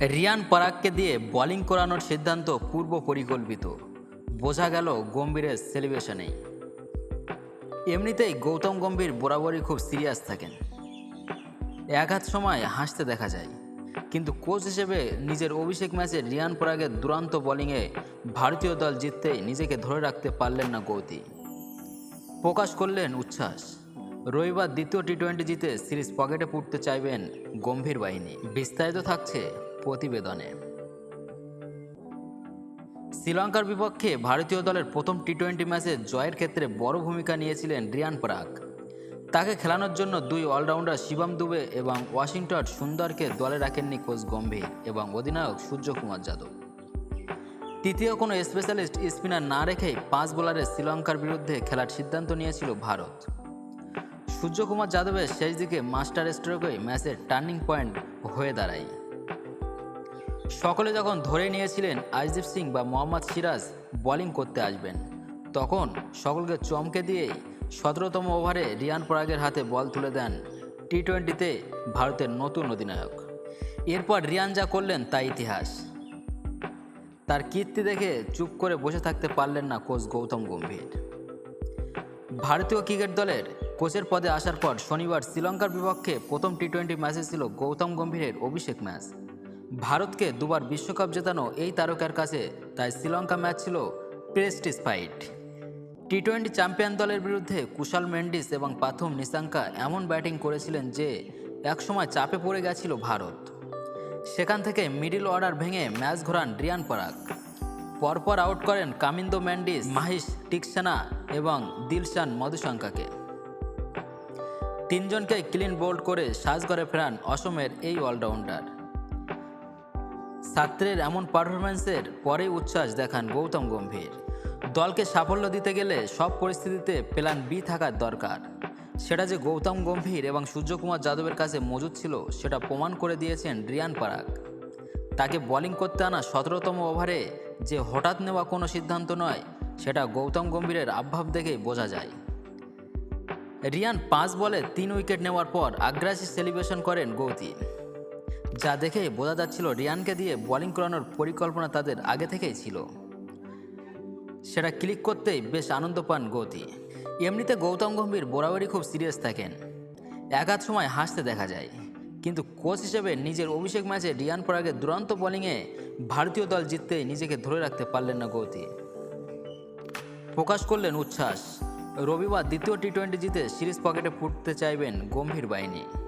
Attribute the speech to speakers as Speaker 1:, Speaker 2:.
Speaker 1: রিয়ান পরাগকে দিয়ে বোলিং করানোর সিদ্ধান্ত পূর্ব পরিকল্পিত বোঝা গেল গম্ভীরের সেলিব্রেশনেই। এমনিতেই গৌতম গম্ভীর বরাবরই খুব সিরিয়াস থাকেন। এক হাত সময় হাসতে দেখা যায়। কিন্তু কোচ হিসেবে নিজের অভিষেক ম্যাচে রিয়ান পরাগের দুরান্ত বোলিংয়ে ভারতীয় দল জিততে নিজেকে ধরে রাখতে পারলেন না গৌতী। প্রকাশ করলেন উচ্ছ্বাস। রবিবার দ্বিতীয় টি টোয়েন্টি জিতে সিরিজ পকেটে পুড়তে চাইবেন গম্ভীর বাহিনী। বিস্তারিত থাকছে প্রতিবেদনে। শ্রীলঙ্কার বিপক্ষে ভারতীয় দলের প্রথম টি টোয়েন্টি ম্যাচে জয়ের ক্ষেত্রে বড় ভূমিকা নিয়েছিলেন রিয়ান পরাগ। তাকে খেলানোর জন্য দুই অলরাউন্ডার শিবম দুবে এবং ওয়াশিংটন সুন্দরকে দলে রাখেননি কোচ গম্ভীর এবং অধিনায়ক সূর্যকুমার যাদব। তৃতীয় কোনো স্পেশালিস্ট স্পিনার না রেখেই পাঁচ বোলারের শ্রীলঙ্কার বিরুদ্ধে খেলার সিদ্ধান্ত নিয়েছিল ভারত। সূর্যকুমার যাদবের শেষ দিকে মাস্টার স্ট্রোকই ম্যাচের টার্নিং পয়েন্ট হয়ে দাঁড়ায়। সকলে যখন ধরে নিয়েছিলেন আইজিপ সিং বা মোহাম্মদ সিরাজ বোলিং করতে আসবেন, তখন সকলকে চমকে দিয়ে সতেরোতম ওভারে রিয়ান পরাগের হাতে বল তুলে দেন টি টোয়েন্টিতে ভারতের নতুন অধিনায়ক। এরপর রিয়ান যা করলেন তা ইতিহাস। তার কীর্তি দেখে চুপ করে বসে থাকতে পারলেন না কোচ গৌতম গম্ভীর। ভারতীয় ক্রিকেট দলের কোচের পদে আসার পর শনিবার শ্রীলঙ্কার বিপক্ষে প্রথম টি টোয়েন্টি ম্যাচে ছিল গৌতম গম্ভীরের অভিষেক ম্যাচ। ভারতকে দুবার বিশ্বকাপ জেতানো এই তারকার কাছে তাই শ্রীলঙ্কা ম্যাচ ছিল prestige fight. T twenty champion দলের বিরুদ্ধে কুশাল মেন্ডিস এবং পাথুম নিশাঙ্কা এমন ব্যাটিং করেছিলেন যে একসময় চাপে পড়ে গেছিল ভারত। সেখান থেকে মিডিল অর্ডার ভেঙে ম্যাচ ঘোরান রিয়ান পরাগ। পরপর আউট করেন কামিন্দো ম্যান্ডিস মাহিশ টিকসেনা এবং দিলশান মধুশঙ্কাকে। তিনজনকে ক্লিন বোল্ড করে সাজঘরে ফেরান অসমের এই অলরাউন্ডার। ছাত্রের এমন পারফরমেন্সের পরেই উচ্ছ্বাস দেখান গৌতম গম্ভীর। দলকে সাফল্য দিতে গেলে সব পরিস্থিতিতে প্ল্যান বি থাকার দরকার। সেটা যে গৌতম গম্ভীর এবং সূর্যকুমার যাদবের কাছে মজুদ ছিল, সেটা প্রমাণ করে দিয়েছেন রিয়ান পারাক। তাকে বোলিং করতে আনা সতেরোতম ওভারে যে হঠাৎ নেওয়া কোনো সিদ্ধান্ত নয়, সেটা গৌতম গম্ভীরের আবভাব দেখেই বোঝা যায়। রিয়ান পাঁচ বলে তিন উইকেট নেওয়ার পর আগ্রাসী সেলিব্রেশন করেন গৌতী যা দেখে বোঝা যাচ্ছিল রিয়ানকে দিয়ে বোলিং করানোর পরিকল্পনা তাদের আগে থেকেই ছিল। সেটা ক্লিক করতেই বেশ আনন্দ পান গৌতী। এমনিতে গৌতম গম্ভীর বরাবরই খুব সিরিয়াস থাকেন। একাধ সময় হাসতে দেখা যায়। কিন্তু কোচ হিসেবে নিজের অভিষেক ম্যাচে রিয়ান পরাগের দুরন্ত বোলিংয়ে ভারতীয় দল জিততে নিজেকে ধরে রাখতে পারলেন না গৌতী। প্রকাশ করলেন উচ্ছ্বাস। রবিবার দ্বিতীয় টি টোয়েন্টি জিতে সিরিজ পকেটে ফুটতে চাইবেন গম্ভীর বাহিনী।